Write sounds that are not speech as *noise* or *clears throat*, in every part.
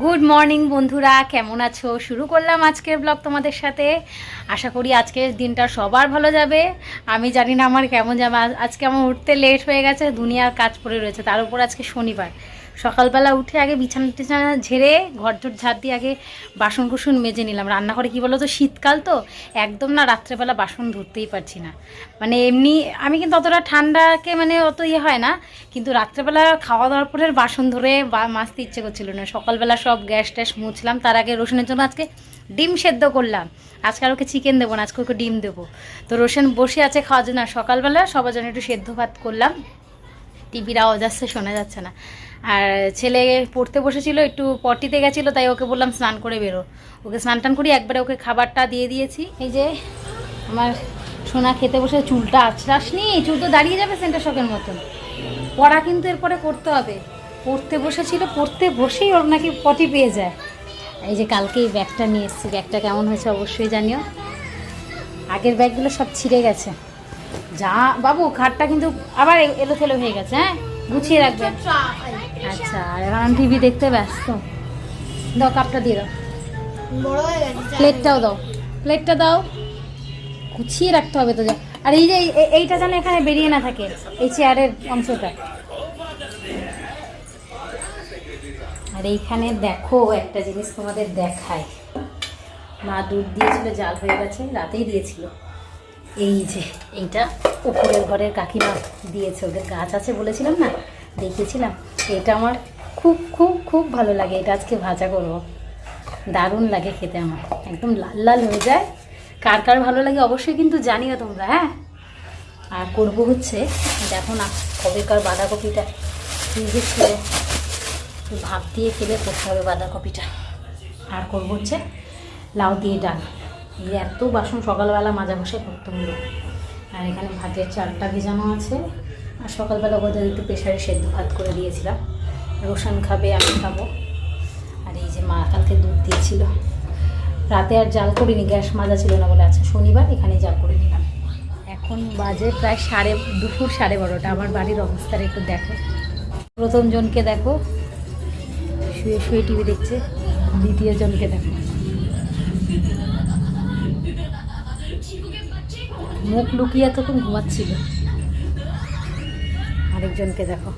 Good morning বন্ধুরা। কেমন আছো? শুরু করলাম আজকের ব্লগ তোমাদের সাথে। আশা করি আজকের দিনটা সবার ভালো যাবে। আমি জানি না আমার কেমন যাবে। আজকে আমার উঠতে লেট হয়ে গেছে, দুনিয়ার কাজ পড়ে রয়েছে। তার উপর আজকে শনিবার। সকালবেলা উঠে আগে বিছানা টিছানা ঝেড়ে ঘর ঝট ঝাড় দিয়ে আগে বাসন কুসন মেজে নিলাম। রান্নাঘরে কী বলো তো শীতকাল তো, একদম না রাত্রেবেলা বাসন ধরতেই পারছি না। মানে এমনি, আমি কিন্তু অতটা ঠান্ডাকে মানে অত ইয়ে হয় না, কিন্তু রাত্রেবেলা খাওয়া দাওয়ার পরে বাসন ধরে বা মাজতে ইচ্ছে করছিল না। সকালবেলা সব গ্যাস ট্যাস মুছলাম, তার আগে রসুনের জন্য আজকে ডিম সেদ্ধ করলাম। আজকে আর ওকে চিকেন দেবো না, আজকে ওকে ডিম দেবো। তো রোশন বসে আছে খাওয়ার জন্য সকালবেলা সবার জন্য একটু সেদ্ধ ভাত করলাম। টিভির আসছে, শোনা যাচ্ছে না। আর ছেলে পড়তে বসেছিল, একটু পটিতে গেছিল, তাই ওকে বললাম স্নান করে বেরো। ওকে স্নান টান করি একবারে ওকে খাবারটা দিয়ে দিয়েছি। এই যে আমার সোনা খেতে বসে চুলটা আছড়াসনি, চুল তো দাঁড়িয়ে যাবে সেন্টার শখের মতন। পড়া কিন্তু এরপরে করতে হবে। পড়তে বসেছিল, পড়তে বসেই ওর নাকি পটি পেয়ে যায়। এই যে কালকেই ব্যাগটা নিয়ে এসেছি, ব্যাগটা কেমন হয়েছে অবশ্যই জানিও। আগের ব্যাগগুলো সব ছিঁড়ে গেছে। যা, বাবু, খাটটা কিন্তু আবার এ- এলোথেলো হয়ে গেছে হ্যাঁ? গুছিয়ে রাখবেন আচ্ছা আর এখন আমি টিভি দেখতে ব্যস্ত। দাও কাপটা দিয়ে দাও। প্লেটটাও দাও। প্লেটটা দাও। গুছিয়ে রাখতে হবে তো যা। আর এই যে এই- এই- এইটা যেন এখানে বেরিয়ে না থাকে এই চেয়ারের অংশটা। আর এইখানে দেখো একটা জিনিস তোমাদের দেখায়। মা দুধ দিয়েছিল জাল হয়ে গেছে রাতেই দিয়েছিল। এই যে এইটা উপরের ঘরের কাকিমা দিয়েছে ওদের গাছ আছে বলেছিলাম না? দেখিয়েছিলাম এটা আমার খুব খুব খুব ভালো লাগে। এটা আজকে ভাজা করব। দারুণ লাগে খেতে আমার। একদম লাল লাল হয়ে যায়। কার কার ভালো লাগে অবশ্যই কিন্তু জানিও তোমরা হ্যাঁ? আর করব হচ্ছে, দেখো না, কবেকার বাঁধাকপিটা ফ্রিজে ছিল ভাপ দিয়ে ফেলে করতে হবে বাঁধাকপিটা। আর করব হচ্ছে লাউ দিয়ে ডাল। এই এত বাসন সকালবেলা মাজা ঘষে করতে হলো। আর এখানে ভাতের চালটা ভেজানো আছে। আর সকালবেলা ওদের একটু প্রেশারে সেদ্ধ ভাত করে দিয়েছিলাম। রোশন খাবে, আমি খাব। আর এই যে মা কালকে দুধ দিয়েছিল। রাতে আর জাল করিনি, গ্যাস মাজা ছিল না বলে আছে শনিবার এখানে জাল করে নিলাম। এখন বাজে প্রায় সাড়ে, দুপুর সাড়ে বারোটা। আমার বাড়ির অবস্থাটা একটু দেখো। প্রথম জনকে দেখো। শুয়ে শুয়ে টিভি দেখছে। দ্বিতীয় জনকে দেখো। মুখ লুকিয়ে তখন ঘুমাচ্ছিল। আরেকজনকে দেখো।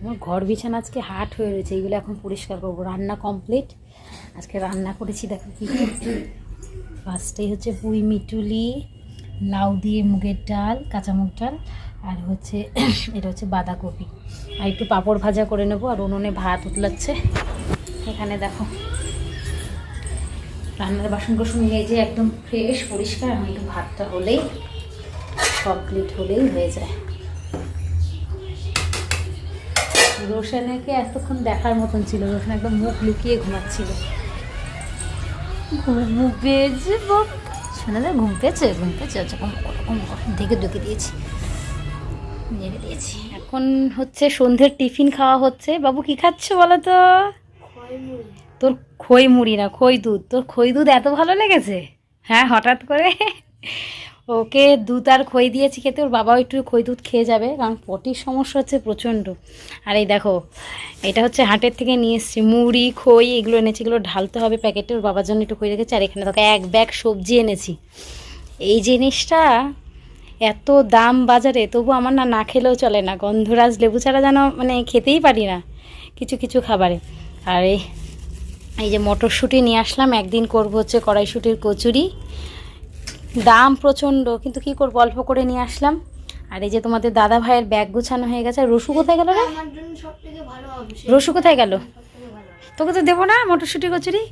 আমার ঘর বিছানা আজকে হাট হয়ে রয়েছে, এইগুলো এখন পরিষ্কার করব। রান্না কমপ্লিট আজকে রান্না করেছি, দেখো কি ফার্স্টেই হচ্ছে পুঁই মিটুলি, লাউ দিয়ে মুগের ডাল কাঁচা মুগ ডাল, আর হচ্ছে *clears throat* এটা হচ্ছে বাঁধাকপি। আর একটু পাঁপড় ভাজা করে নেব, আর উনুনে ভাত উতলাচ্ছে। এখানে দেখো রান্নার বাসন কোসন মেজে একদম ফ্রেশ পরিষ্কার, আমি একটু ভাতটা হলেই কমপ্লিট হলেই হয়ে যায়। রোশানাকে এতক্ষণ দেখার মতন ছিল, রোশন একদম মুখ লুকিয়ে ঘুমাচ্ছিল। শোনা যায় ঘুম পেয়েছে ঘুম পেয়েছে আচ্ছা। দেখে ঢুকে দিয়েছি। নেড়ে দিয়েছি। এখন হচ্ছে সন্ধ্যের টিফিন খাওয়া হচ্ছে। বাবু, কি খাচ্ছ বলো তো? তোর খই মুড়ি না, খই দুধ। তোর খই দুধ এত ভালো লেগেছে? হ্যাঁ হঠাৎ করে। ওকে দুধ আর খই দিয়েছি খেতে, ওর বাবাও একটু খই দুধ খেয়ে যাবে, কারণ পটির সমস্যা হচ্ছে প্রচণ্ড। আর এই দেখো, এটা হচ্ছে হাটের থেকে নিয়ে এসেছি, মুড়ি, খই, এগুলো এনেছি, এগুলো ঢালতে হবে প্যাকেটে, ওর বাবার জন্য একটু খই রেখেছি, আর এখানে দেখো এক ব্যাগ সবজি এনেছি। এই জিনিসটা এত দাম বাজারে, তবু আমার না না খেলেও চলে না। গন্ধরাজ লেবু ছাড়া যেন মানে খেতেই পারি না, কিছু কিছু খাবারে। আর এই যে মটরশুঁটি নিয়ে আসলাম একদিন করব হচ্ছে কড়াইশুঁটির কচুরি। দাম প্রচণ্ড কিন্তু কি করব অল্প করে নিয়ে আসলাম। আর এই যে তোমাদের দাদা ভাইয়ের ব্যাগ গুছানো হয়ে গেছে। রসু কোথায় গেল রে? হবে রসু কোথায় গেল। তোকে তো দেবো না মটরশুঁটি কচুরি?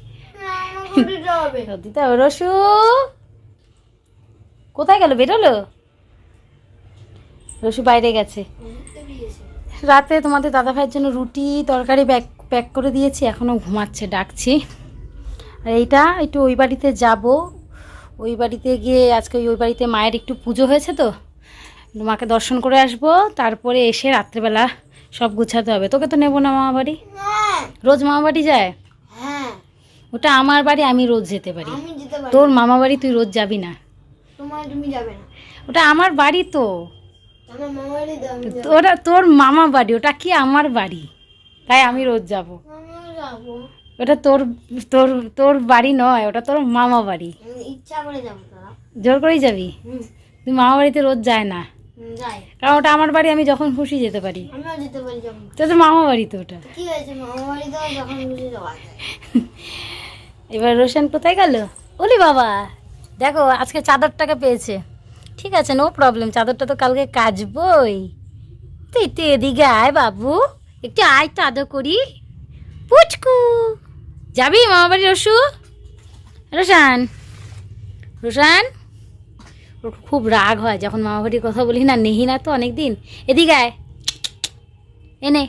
না, *laughs* দিতে হবে। রসু কোথায় গেল? বেরোলো? রসু বাইরে গেছে। রাতে তোমাদের দাদা ভাইয়ের জন্য রুটি তরকারি ব্যাগ প্যাক করে দিয়েছি এখনও ঘুমাচ্ছে ডাকছি। আর এইটা একটু ওই বাড়িতে যাব। ওই বাড়িতে গিয়ে আজকে ওই- বাড়িতে মায়ের একটু পুজো হয়েছে তো মাকে দর্শন করে আসব। তারপরে এসে রাত্রেবেলা সব গুছাতে হবে। তোকে তো নেব না মামা বাড়ি রোজ মামা বাড়ি যায়? হ্যাঁ। ওটা আমার বাড়ি আমি রোজ যেতে পারি। তোর মামা বাড়ি তুই রোজ যাবি না। যাবে ওটা আমার বাড়ি তো। ওটা তোর মামা বাড়ি ওটা কি আমার বাড়ি? তাই আমি রোজ যাব। যাব। ওটা তোর তোর তোর বাড়ি নয় ওটা তোর মামা বাড়ি। ইচ্ছা করে যাব জোর করেই যাবি? তুই মামা বাড়িতে রোজ যায় না। কারণ ওটা আমার বাড়ি আমি যখন খুশি যেতে পারি। তো তোর মামা বাড়ি তো ওটা। তো এবার রোশন কোথায় গেল? ওলি বাবা দেখো আজকে চাদরটাকে পেয়েছে। ঠিক আছে নো প্রবলেম চাদরটা তো কালকে কাচবই। তো একটু এদিকে আয় বাবু। একটু আয় তো আদর করি। পুচকু, যাবি মামা বাড়ি রসু রোশান? রোশান খুব রাগ হয়, যখন মামা বাড়ির কথা বলি না, নেহি না তো অনেক দিন এদিকে আয়। এনে,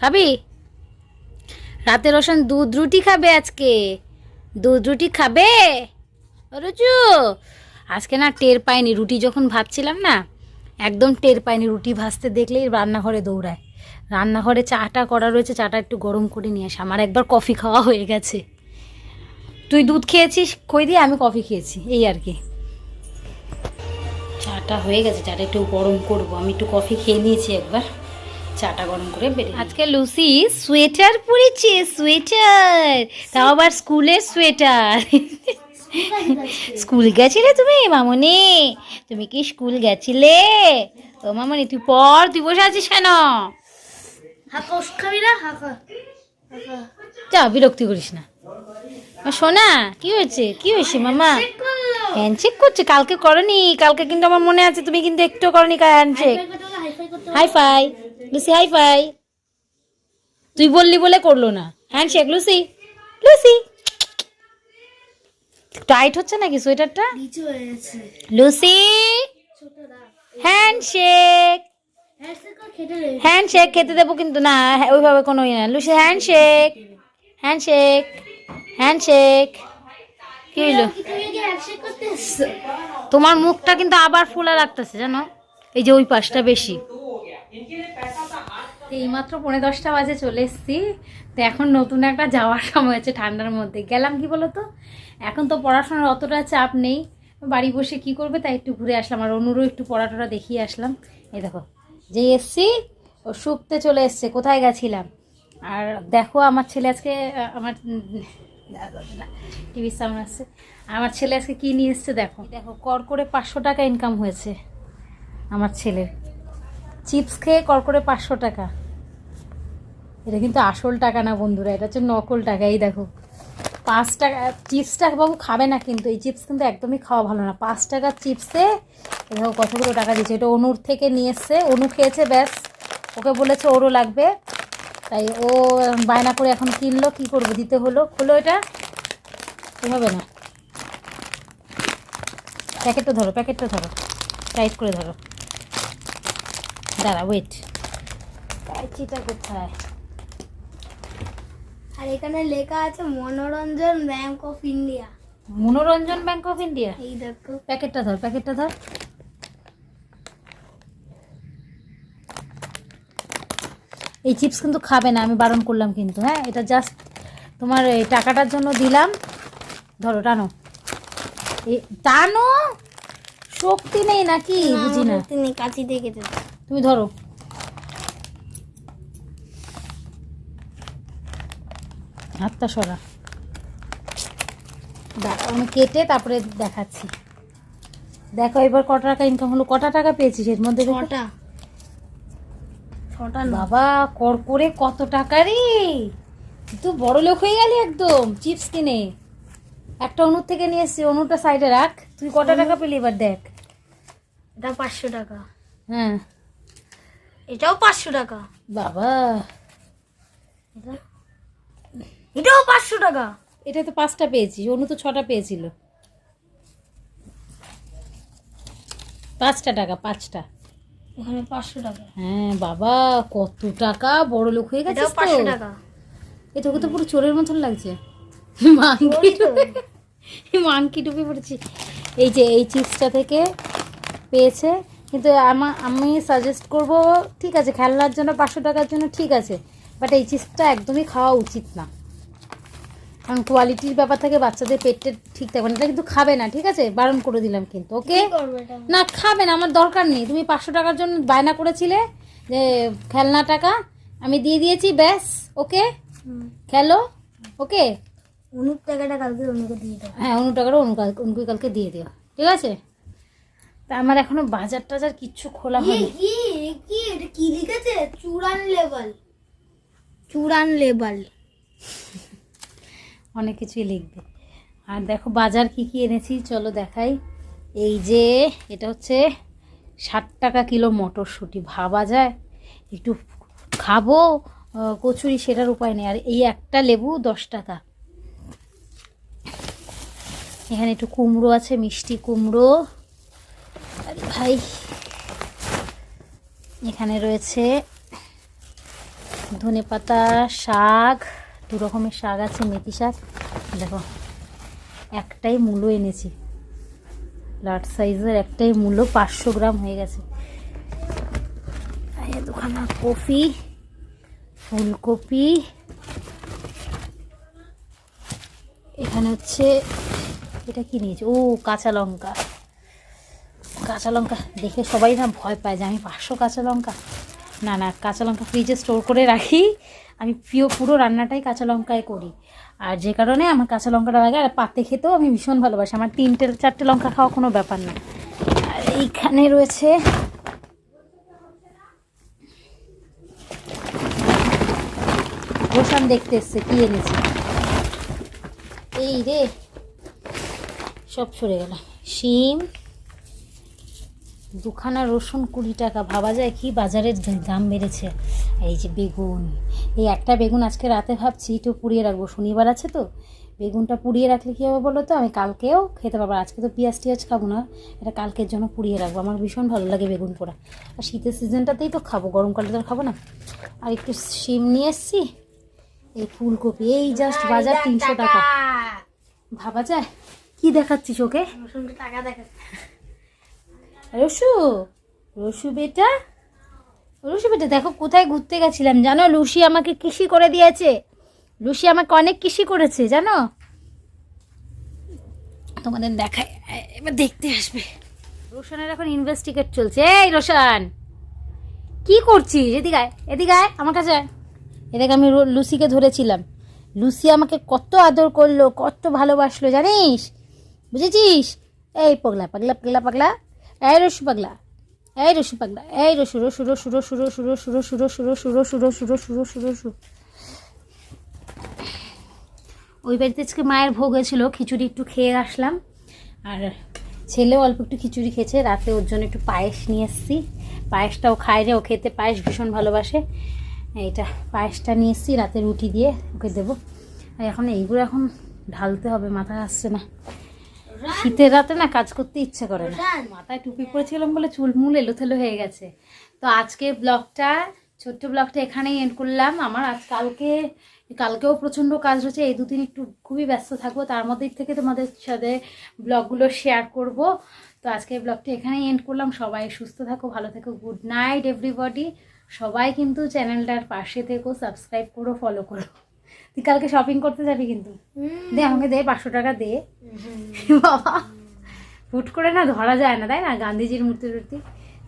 খাবি? রাতে রোশন দুধ রুটি খাবে আজকে। দুধ রুটি খাবে? রুচু, আজকে না টের পাইনি, রুটি যখন ভাজছিলাম না, একদম টের পাইনি, রুটি ভাজতে দেখলেই রান্নাঘরে দৌড়ায়। রান্নাঘরে চাটা করা রয়েছে, চাটা একটু গরম করে নিয়ে আসে। আমার একবার কফি খাওয়া হয়ে গেছে। তুই দুধ খেয়েছিস? কই দিয়ে? আমি কফি খেয়েছি, এই আর কি। চাটা হয়ে গেছে, চাটা একটু গরম করব। আমি একটু কফি খেয়ে নিয়েছি একবার। চাটা গরম করে বেরিয়ে আজকে লুসি, সোয়েটার পরেছে, সোয়েটার। তাও আবার স্কুলের সোয়েটার। স্কুল গেছিলে তুমি, মামনি? তুমি কি স্কুল গেছিলে? ও মামনি, তুই পর তুই বসে আছিস কেন? হাঁকা খাবি না হাঁকা হাঁকা যা বিরক্তি করিস না। সোনা কি হয়েছে? কি হয়েছে মামা? হ্যান্ডশেক করছে? কালকে করনি। কালকে কিন্তু আমার মনে আছে তুমি কিন্তু একটু করনি handshake. High five Lucy high five তুই বললি বলে করল না। Handshake Lucy Lucy. টাইট হচ্ছে নাকি সোয়েটারটা? Lucy handshake. হ্যান্ডশেক খেতে দেবে কিন্তু না হ্যাঁ, ওইভাবে কোনো ইয়ে না। লুসি হ্যান্ডশেক হ্যান্ডশেক হ্যান্ডশেক কি হইল? তোমার মুখটা কিন্তু আবার ফুলা লাগতেছে জানো? এই যে ওই পাশটা বেশি। এইমাত্র পনেরো দশটা বাজে চলে এসছি। তো এখন নতুন একটা যাওয়ার সময় আছে ঠান্ডার মধ্যে। গেলাম কি বলো তো? এখন তো পড়াশোনার অতটা চাপ নেই। বাড়ি বসে কি করবে তাই একটু ঘুরে আসলাম। আর অনুরও একটু পড়াটোরা দেখিয়ে আসলাম। এই দেখো। যেই এসছি, ও শুকতে চলে এসছে, কোথায় গেছিলাম? আর দেখো, আমার ছেলে আজকে আমার টিভির সামনে আসছে। আমার ছেলে আজকে কী নিয়ে এসছে দেখো? দেখো কর করে পাঁচশো টাকা ইনকাম হয়েছে আমার ছেলের। চিপস খেয়ে কর করে পাঁচশো টাকা। এটা কিন্তু আসল টাকা না বন্ধুরা, এটা হচ্ছে নকল টাকা, এই দেখো। পাঁচ টাকা, চিপসটা বাবু খাবে না কিন্তু, এই চিপস কিন্তু একদমই খাওয়া ভালো না। পাঁচ টাকার চিপসে এ দেখো কতগুলো টাকা দিচ্ছে এটা অনুর থেকে নিয়ে এসছে। অনু খেয়েছে ব্যাস। ওকে বলেছে ওরও লাগবে। তাই ও বায়না করে এখন কিনলো কি করব? দিতে হলো। খুলো এটা। হবে না। প্যাকেটটা ধরো প্যাকেটটা ধরো। টাইট করে ধরো। দাঁড়া ওয়েট কাইচিটা কোথায়? আর এখানে লেখা আছে Manoranjan bank of India. Manoranjan bank of India? এই দেখো। প্যাকেটটা ধর প্যাকেটটা ধর। এই চিপস কিন্তু খাবে না আমি বারণ করলাম কিন্তু হ্যাঁ? এটা জাস্ট তোমার এই টাকাটার জন্য দিলাম। ধরো টানো। টানো? শক্তি নেই নাকি? বুঝি না। তিনি কাঁচি দিয়ে কেটে তুমি ধরো। হাতটা সরা। আমি কেটে তারপরে দেখাচ্ছি। দেখো এবার কটা টাকা ইনকাম হলো? কটা টাকা পেয়েছিস এর মধ্যে দেখো? বাবা কর করে কত টাকা রে? তুই তো বড় লোক হয়ে গেলি একদম চিপস কিনে। একটা অনুর থেকে নিয়ে এসছি অনুটা সাইডে রাখ। তুই কটা টাকা পেলি এবার দেখ। এটা পাঁচশো টাকা। হ্যাঁ। এটাও পাঁচশো টাকা। বাবা। এটাও পাঁচশো টাকা। এটা তো পাঁচটা পেয়েছি অনু তো ছটা পেয়েছিল। পাঁচটা টাকা পাঁচটা। এখানে পাঁচশো টাকা। হ্যাঁ বাবা কত টাকা? বড় লোক হয়ে তো পাঁচশো টাকা। এ তোকে তো পুরো চোরের মতন লাগছে। মাংকি টুপি মাংকি টুপি পড়েছি এই যে এই চিপসটা থেকে পেয়েছে। কিন্তু আমা আমি সাজেস্ট করব ঠিক আছে খেলনার জন্য পাঁচশো টাকার জন্য ঠিক আছে। বাট এই চিপসটা একদমই খাওয়া উচিত না। কারণ কোয়ালিটির ব্যাপার থাকে বাচ্চাদের পেটে ঠিক থাকবে না। এটা কিন্তু খাবে না ঠিক আছে? বারণ করে দিলাম কিন্তু ওকে? না খাবে না আমার দরকার নেই। তুমি পাঁচশো টাকার জন্য বায়না করেছিলে যে খেলনা টাকা আমি দিয়ে দিয়েছি ব্যাস ওকে? খেলো ওকে? অনুপ টাকাটা কালকে অনুকে দিয়ে দেবো হ্যাঁ অনু টাকাটা অনু অনুকে কালকে দিয়ে দিও ঠিক আছে? তা আমার এখনও বাজার টাজার কিচ্ছু খোলা হয়নি। কি কি এটা কি লিখেছে? চূড়ান লেভেল চূড়ান লেভেল অনেক কিছুই লিখবে। আর দেখো বাজার কি কি এনেছি, চলো দেখাই। এই যে, এটা হচ্ছে ষাট টাকা কিলো মটরশুঁটি। ভাবা যায়? একটু খাব কচুরি সেটার উপায় নেই। আর এই একটা লেবু দশ টাকা। এখানে একটু কুমড়ো আছে, মিষ্টি কুমড়ো। আরে ভাই। এখানে রয়েছে ধনে পাতা শাক। দু রকমের শাক আছে, মেথি শাক। দেখো, একটাই মূলো এনেছি। লার্জ সাইজের একটাই মূলো, পাঁচশো গ্রাম হয়ে গেছে। দুখানা কপি, ফুলকপি। এখানে হচ্ছে, এটা কি নিয়েছে? ও, কাঁচা লঙ্কা। কাঁচা লঙ্কা, দেখে সবাই না ভয় পায় যে আমি পাঁচশো কাঁচা লঙ্কা। না না, কাঁচা লঙ্কা ফ্রিজে স্টোর করে রাখি। আমি প্রিয় পুরো রান্নাটাই কাঁচা লঙ্কায় করি। আর যে কারণে আমার কাঁচা লঙ্কাটা লাগে, আর পাতে খেতেও আমি ভীষণ ভালোবাসি। আমার তিনটে, চারটে লঙ্কা খাওয়া কোনো ব্যাপার না। আর এইখানে রয়েছে রোশান দেখতে এসছে, কি এনেছে? এই রে, সব সরে গেল। শিম দুখানা রসুন কুড়ি টাকা। ভাবা যায় কি বাজারের দাম বেড়েছে। এই যে বেগুন। এই একটা বেগুন আজকে রাতে ভাবছি একটু পুড়িয়ে রাখব। শনিবার আছে তো। বেগুনটা পুড়িয়ে রাখলে কী হবে বলো তো? আমি কালকেও খেতে পারব আজকে তো পেঁয়াজ টিয়াজ খাব না। এটা কালকের জন্য পুড়িয়ে রাখব। আমার ভীষণ ভালো লাগে বেগুন পোড়া। আর শীতের সিজনটাতেই তো খাব। গরমকালে তো আর খাব না। আর একটু শিম নিয়ে এসছি। এই ফুলকপি। এই জাস্ট বাজার তিনশো টাকা। ভাবা যায়? কি দেখাচ্ছিস ওকে? টাকা দেখা রসু রসু বেটা রসু বেটা, দেখো কোথায় ঘুরতে গেছিলাম, জানো? লুসি আমাকে কৃষি করে দিয়েছে। লুসি আমাকে অনেক কৃষি করেছে, জানো? তোমাদের দেখায়, এবার দেখতে আসবে। রোশনের এখন ইনভেস্টিগেট চলছে। এই রোশন, কি করছিস? এদিকে আয় এদিকে আয়, আমার কাছে। এদিকে আমি লুসিকে ধরেছিলাম। লুসি আমাকে কত আদর করল, কত ভালোবাসলো, জানিস? বুঝেছিস? এই পগলা, পাগলা পাগলা পাগলা। এই রসু পাগলা এই রসু পাগলা এই রসু রসু রসু রসু রসু রসু রসু রসু রসু রসু রসু রসু রসু রসু ওই বাড়িতে আজকে মায়ের ভোগ হয়েছিল খিচুড়ি একটু খেয়ে আসলাম আর ছেলেও অল্প একটু খিচুড়ি খেয়েছে রাতে ওর জন্য একটু পায়েস নিয়ে এসেছি পায়েসটাও খায় রে ও খেতে পায়েস ভীষণ ভালোবাসে এইটা পায়েসটা নিয়ে এসেছি রাতে রুটি দিয়ে ওকে দেবো আর এখন এইগুলো এখন ঢালতে হবে মাথায় আসছে না শীতের রাতে না কাজ করতে ইচ্ছে করে না। মাথায় টুপি পরেছিলাম বলে চুল মুল এলোথেলো হয়ে গেছে। তো আজকে ব্লগটা ছোট্ট ব্লগটা এখানেই এন্ড করলাম। আমার আজ কালকে কালকেও প্রচণ্ড কাজ রয়েছে। এই দুদিন একটু খুবই ব্যস্ত থাকব। তার মধ্যে থেকে তোমাদের সাথে ব্লগগুলো শেয়ার করব। তো আজকে ব্লগটা এখানেই এন্ড করলাম। সবাই সুস্থ থাকো ভালো থেকো। গুড নাইট এভরিবডি সবাই কিন্তু চ্যানেলটার পাশে থেকো সাবস্ক্রাইব করো ফলো করো। তুই কালকে শপিং করতে যাবি কিন্তু। দে আমাকে দে পাঁচশো টাকা দে। বাবা হুট করে না ধরা যায় না তাই না? গান্ধীজির মূর্তি টূর্তি।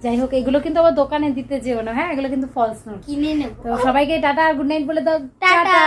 যাই হোক এগুলো কিন্তু আবার দোকানে দিতে যেও না হ্যাঁ? এগুলো কিন্তু ফলস নোট কিনে নেব। তো সবাইকে টাটা আর গুড নাইট বলে দাও। টাটা।